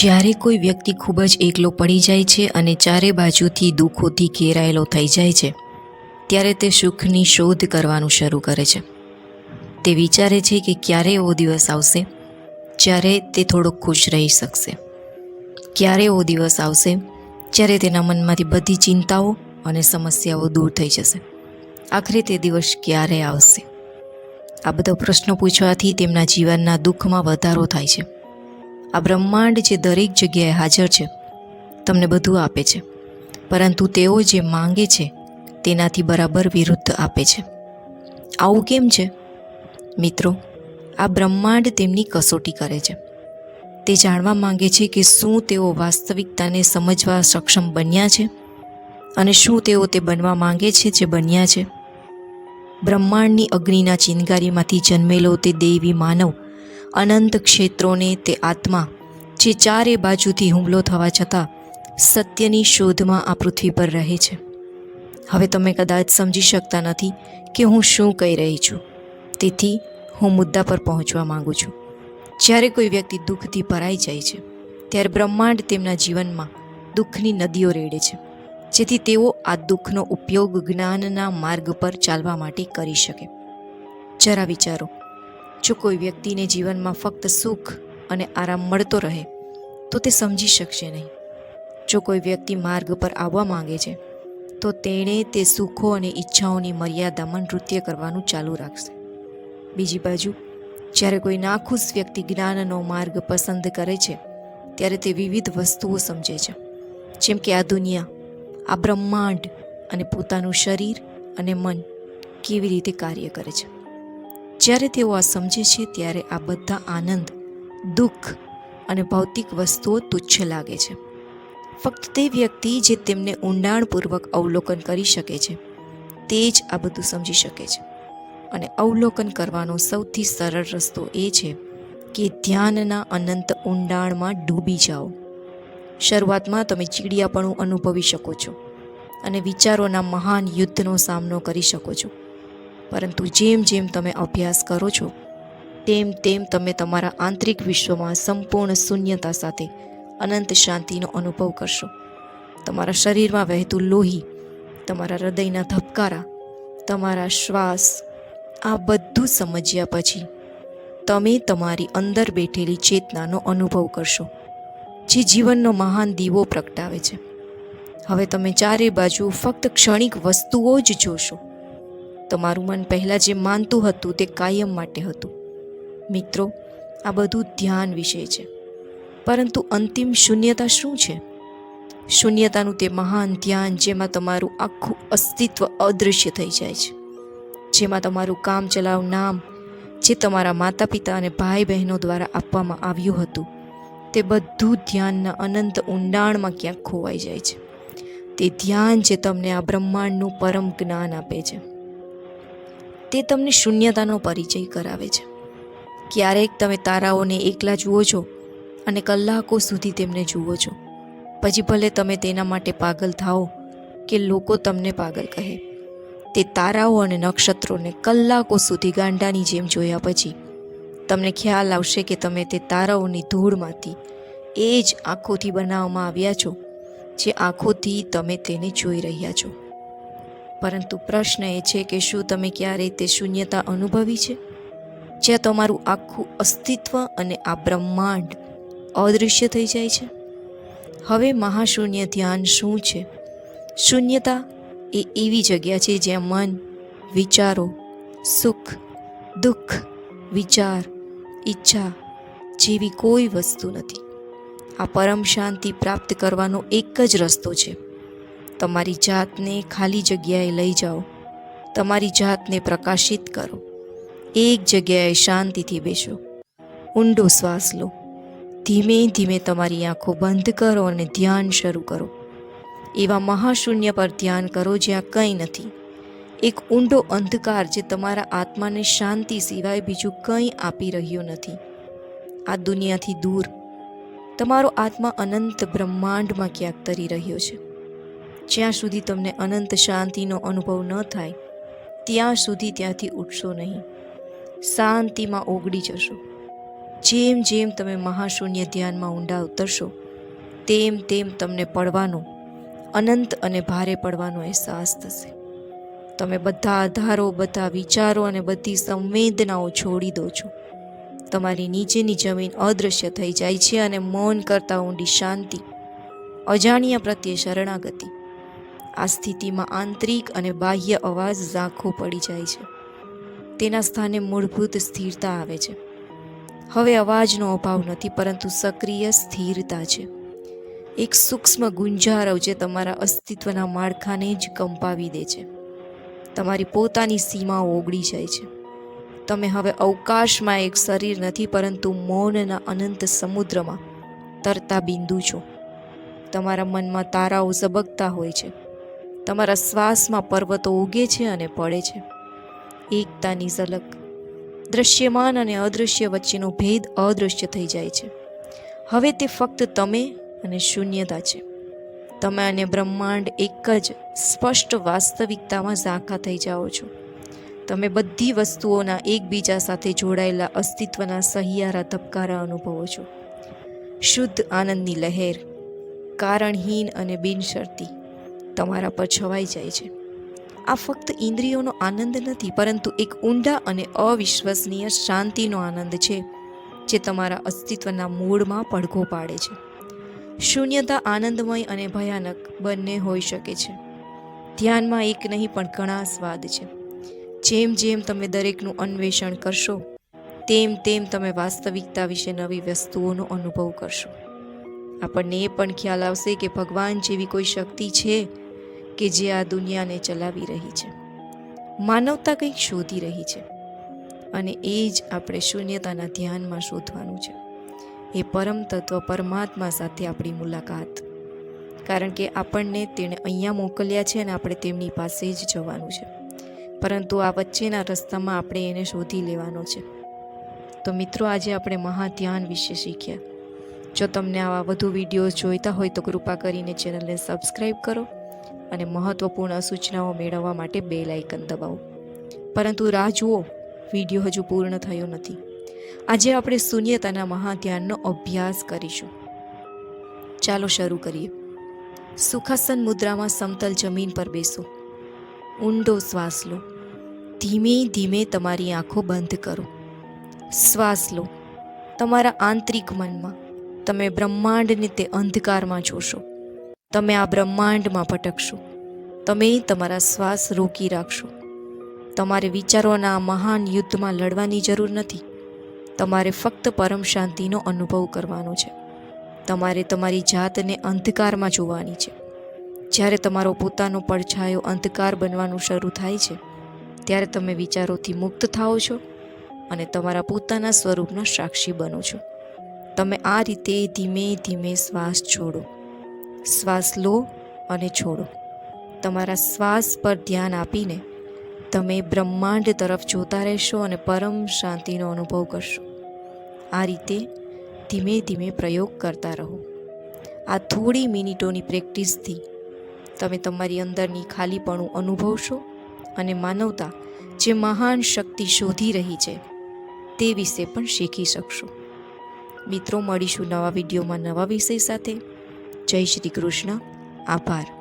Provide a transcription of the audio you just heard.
જ્યારે કોઈ વ્યક્તિ ખૂબ જ એકલો પડી જાય છે અને ચારે બાજુથી દુઃખોથી ઘેરાયેલો થઈ જાય છે, ત્યારે તે સુખની શોધ કરવાનું શરૂ કરે છે. તે વિચારે છે કે ક્યારે એવો દિવસ આવશે જ્યારે તે થોડો ખુશ રહી શકશે. ક્યારે એવો દિવસ આવશે જ્યારે તેના મનમાંથી બધી ચિંતાઓ અને સમસ્યાઓ દૂર થઈ જશે. આખરે તે દિવસ ક્યારે આવશે? આ બધા પ્રશ્નો પૂછવાથી તેમના જીવનના દુઃખમાં વધારો થાય છે. આ બ્રહ્માંડ જે દરેક જગ્યાએ હાજર છે, તમને બધું આપે છે. પરંતુ તેઓ જે માંગે છે, તેનાથી બરાબર વિરુદ્ધ આપે છે. આવું કેમ છે? મિત્રો, આ બ્રહ્માંડ તેમની કસોટી કરે છે. તે જાણવા માંગે છે કે શું તેઓ વાસ્તવિકતાને સમજવા સક્ષમ બન્યા છે અને શું તેઓ તે બનવા માંગે છે જે બન્યા છે. બ્રહ્માંડની અગ્નિના ચિનગારીમાંથી જન્મેલો તે દેવી માનવ અનંત ક્ષેત્રોને તે આત્મા, જે ચારે બાજુથી હુમલો થવા છતાં સત્યની શોધમાં આ પૃથ્વી પર રહે છે. હવે તમે કદાચ સમજી શકતા નથી કે હું શું કહી રહી છું. તેથી હું મુદ્દા પર પહોંચવા માંગુ છું. જ્યારે કોઈ વ્યક્તિ દુઃખથી ભરાઈ જાય છે, ત્યારે બ્રહ્માંડ તેમના જીવનમાં દુઃખની નદીઓ રેડે છે, જેથી તેઓ આ દુઃખનો ઉપયોગ જ્ઞાનના માર્ગ પર ચાલવા માટે કરી શકે. જરા વિચારો જો કોઈ વ્યક્તિને જીવનમાં ફક્ત સુખ અને આરામ મળતો રહે, તો તે સમજી શકશે નહીં. જો કોઈ વ્યક્તિ માર્ગ પર આવવા માંગે છે, તો તેણે તે સુખો અને ઈચ્છાઓની મર્યાદામાં નૃત્ય કરવાનું ચાલુ રાખશે. બીજી બાજુ, જ્યારે કોઈ નાખુશ વ્યક્તિ જ્ઞાનનો માર્ગ પસંદ કરે છે, ત્યારે તે વિવિધ વસ્તુઓ સમજે છે. જેમ કે આ દુનિયા, આ બ્રહ્માંડ અને પોતાનું શરીર અને મન કેવી રીતે કાર્ય કરે છે. જ્યારે તેઓ આ સમજે છે, ત્યારે આ બધા આનંદ, દુઃખ અને ભૌતિક વસ્તુઓ તુચ્છ લાગે છે. ફક્ત તે વ્યક્તિ જે તેમને ઊંડાણપૂર્વક અવલોકન કરી શકે છે, તે જ આ બધું સમજી શકે છે. અને અવલોકન કરવાનો સૌથી સરળ રસ્તો એ છે કે ધ્યાનના અનંત ઊંડાણમાં ડૂબી જાઓ. શરૂઆતમાં તમે ચીડિયાપણું અનુભવી શકો છો અને વિચારોના મહાન યુદ્ધનો સામનો કરી શકો છો. પરંતુ જેમ જેમ તમે અભ્યાસ કરો છો, તેમ તેમ તમે તમારા આંતરિક વિશ્વમાં સંપૂર્ણ શૂન્યતા સાથે અનંત શાંતિનો અનુભવ કરશો. તમારા શરીરમાં વહેતું લોહી, તમારા હૃદયના ધબકારા, તમારા શ્વાસ, આ બધું સમજ્યા પછી તમે તમારી અંદર બેઠેલી ચેતનાનો અનુભવ કરશો, જે જીવનનો મહાન દીવો પ્રગટાવે છે. હવે તમે ચારે બાજુ ફક્ત ક્ષણિક વસ્તુઓ જ જોશો. તમારું મન પહેલાં જે માનતું હતું તે કાયમ માટે હતું. મિત્રો, આ બધું ધ્યાન વિશે છે. પરંતુ અંતિમ શૂન્યતા શું છે? શૂન્યતાનું તે મહાન ધ્યાન જેમાં તમારું આખું અસ્તિત્વ અદૃશ્ય થઈ જાય છે. જેમાં તમારું કામ, ચલાવ, નામ જે તમારા માતા પિતા અને ભાઈ બહેનો દ્વારા આપવામાં આવ્યું હતું, તે બધું ધ્યાનના અનંત ઊંડાણમાં ક્યાંક ખોવાઈ જાય છે. તે ધ્યાન જે તમને આ બ્રહ્માંડનું પરમ જ્ઞાન આપે છે. તે તમને શૂન્યતાનો પરિચય કરાવે છે. ક્યારેક તમે તારાઓને એકલા જુઓ છો અને કલાકો સુધી તેમને જુઓ છો. પછી ભલે તમે તેના માટે પાગલ થાઓ કે લોકો તમને પાગલ કહે, તે તારાઓ અને નક્ષત્રોને કલાકો સુધી ગાંડાની જેમ જોયા પછી તમને ખ્યાલ આવશે કે તમે તે તારાઓની ધૂળમાંથી એ જ આંખોથી બનાવવામાં આવ્યા છો, જે આંખોથી તમે તેને જોઈ રહ્યા છો. પરંતુ પ્રશ્ન એ છે કે શું તમે ક્યારેય તે શૂન્યતા અનુભવી છે? જ્યાં તમારું આખું અસ્તિત્વ અને આ બ્રહ્માંડ અદૃશ્ય થઈ જાય છે. હવે મહાશૂન્ય ધ્યાન શું છે? શૂન્યતા એ એવી જગ્યા છે જ્યાં મન, વિચારો, સુખ, દુઃખ, વિચાર, ઈચ્છા જેવી કોઈ વસ્તુ નથી. આ પરમ શાંતિ પ્રાપ્ત કરવાનો એક જ રસ્તો છે. તમારી જાતને ખાલી જગ્યાએ લઈ જાઓ. તમારી જાતને પ્રકાશિત કરો. એક જગ્યાએ શાંતિથી બેસો. ઊંડો શ્વાસ લો. ધીમે ધીમે તમારી આંખો બંધ કરો અને ધ્યાન શરૂ કરો. એવા મહાશૂન્ય પર ધ્યાન કરો જ્યાં કંઈ નથી. એક ઊંડો અંધકાર જે તમારા આત્માને શાંતિ સિવાય બીજું કંઈ આપી રહ્યો નથી. આ દુનિયાથી દૂર. તમારો આત્મા અનંત બ્રહ્માંડમાં ક્યાંક તરી રહ્યો છે. જ્યાં સુધી તમને અનંત શાંતિનો અનુભવ ન થાય, ત્યાં સુધી ત્યાંથી ઉઠશો નહીં. શાંતિમાં ઓગળી જશો. જેમ જેમ તમે મહાશૂન્ય ધ્યાનમાં ઊંડા ઉતરશો, તેમ તેમ તમને પડવાનો, અનંત અને ભારે પડવાનો અહેસાસ થશે. તમે બધા આધારો, બધા વિચારો અને બધી સંવેદનાઓ છોડી દો છો. તમારી નીચેની જમીન અદૃશ્ય થઈ જાય છે અને મૌન કરતાં ઊંડી શાંતિ, અજાણ્યા પ્રત્યે શરણાગતિ આ સ્થિતિમાં આંતરિક અને બાહ્ય અવાજ ઝાંખો પડી જાય છે. તેના સ્થાને મૂળભૂત સ્થિરતા આવે છે. હવે અવાજનો અભાવ નથી, પરંતુ સક્રિય સ્થિરતા છે. એક સૂક્ષ્મ ગુંજારવ જે તમારા અસ્તિત્વના માળખાને જ કંપાવી દે છે. તમારી પોતાની સીમાઓ ઓગળી જાય છે. તમે હવે અવકાશમાં એક શરીર નથી, પરંતુ મૌનના અનંત સમુદ્રમાં તરતા બિંદુ છો. તમારા મનમાં તારાઓ ઝબકતા હોય છે. તમારા શ્વાસમાં પર્વતો ઉગે છે અને પડે છે. એકતાની ઝલક દૃશ્યમાન અને અદૃશ્ય વચ્ચેનો ભેદ અદૃશ્ય થઈ જાય છે. હવે તે ફક્ત તમે અને શૂન્યતા છે. તમે અને બ્રહ્માંડ એક જ સ્પષ્ટ વાસ્તવિકતામાં ઝાંખા થઈ જાઓ છો. તમે બધી વસ્તુઓના એકબીજા સાથે જોડાયેલા અસ્તિત્વના સહિયારા ધબકારા અનુભવો છો. શુદ્ધ આનંદની લહેર, કારણહીન અને બિનશરતી. તમારા પર છવાઈ જાય છે. આ ફક્ત ઇન્દ્રિયોનો આનંદ નથી, પરંતુ એક ઊંડા અને અવિશ્વસનીય શાંતિનો આનંદ છે, જે તમારા અસ્તિત્વના મૂળમાં પડઘો પાડે છે. શૂન્યતા આનંદમય અને ભયાનક બંને હોઈ શકે છે. ધ્યાનમાં એક નહીં, પણ ઘણા સ્વાદ છે. જેમ જેમ તમે દરેકનું અન્વેષણ કરશો, તેમ તેમ તમે વાસ્તવિકતા વિશે નવી વસ્તુઓનો અનુભવ કરશો. આપણને એ પણ ખ્યાલ આવશે કે ભગવાન જેવી કોઈ શક્તિ છે કે જે આ દુનિયાને ચલાવી રહી છે. માનવતા કંઈક શોધી રહી છે. અને એ જ આપણે શૂન્યતાના ધ્યાનમાં શોધવાનું છે. એ પરમ તત્વ પરમાત્મા સાથે આપણી મુલાકાત. કારણ કે આપણને તેણે અહીંયા મોકલ્યા છે અને આપણે તેમની પાસે જ જવાનું છે. પરંતુ આ વચ્ચેના રસ્તામાં આપણે એને શોધી લેવાનો છે. તો મિત્રો, આજે આપણે મહાધ્યાન વિશે શીખ્યા. જો તમને આવા વધુ વિડીયોઝ જોઈતા હોય તો કૃપા કરીને ચેનલને સબસ્ક્રાઈબ કરો અને મહત્ત્વપૂર્ણ સૂચનાઓ મેળવવા માટે બે લાઇકન દબાવો. પરંતુ રાહ જુઓ, વીડિયો હજુ પૂર્ણ થયો નથી. આજે આપણે શૂન્યતાના મહાધ્યાનનો અભ્યાસ કરીશું. ચાલો શરૂ કરીએ. સુખાસન મુદ્રામાં સમતલ જમીન પર બેસો. ઊંડો શ્વાસ લો. ધીમે ધીમે તમારી આંખો બંધ કરો. શ્વાસ લો. તમારા આંતરિક મનમાં તમે બ્રહ્માંડને તે અંધકારમાં જોશો. તમે આ બ્રહ્માંડમાં ભટકશો. તમે તમારા શ્વાસ રોકી રાખશો. તમારે વિચારોના આ મહાન યુદ્ધમાં લડવાની જરૂર નથી. તમારે ફક્ત પરમ શાંતિનો અનુભવ કરવાનો છે. તમારે તમારી જાતને અંધકારમાં જોવાની છે. જ્યારે તમારો પોતાનો પડછાયો અંધકાર બનવાનું શરૂ થાય છે, ત્યારે તમે વિચારોથી મુક્ત થાઓ છો અને તમારા પોતાના સ્વરૂપના સાક્ષી બનો છો. તમે આ રીતે ધીમે ધીમે શ્વાસ છોડો. શ્વાસ લો અને છોડો. તમારા શ્વાસ પર ધ્યાન આપીને તમે બ્રહ્માંડ તરફ જોતા રહેશો અને પરમ શાંતિનો અનુભવ કરશો. આ રીતે ધીમે ધીમે પ્રયોગ કરતા રહો. આ થોડી મિનિટોની પ્રેક્ટિસથી તમે તમારી અંદરની ખાલીપણું અનુભવશો અને માનવતા જે મહાન શક્તિ શોધી રહી છે તે વિશે પણ શીખી શકશો. મિત્રો મળીશું નવા વિડીયોમાં નવા વિષય સાથે. જય શ્રી કૃષ્ણ. આભાર.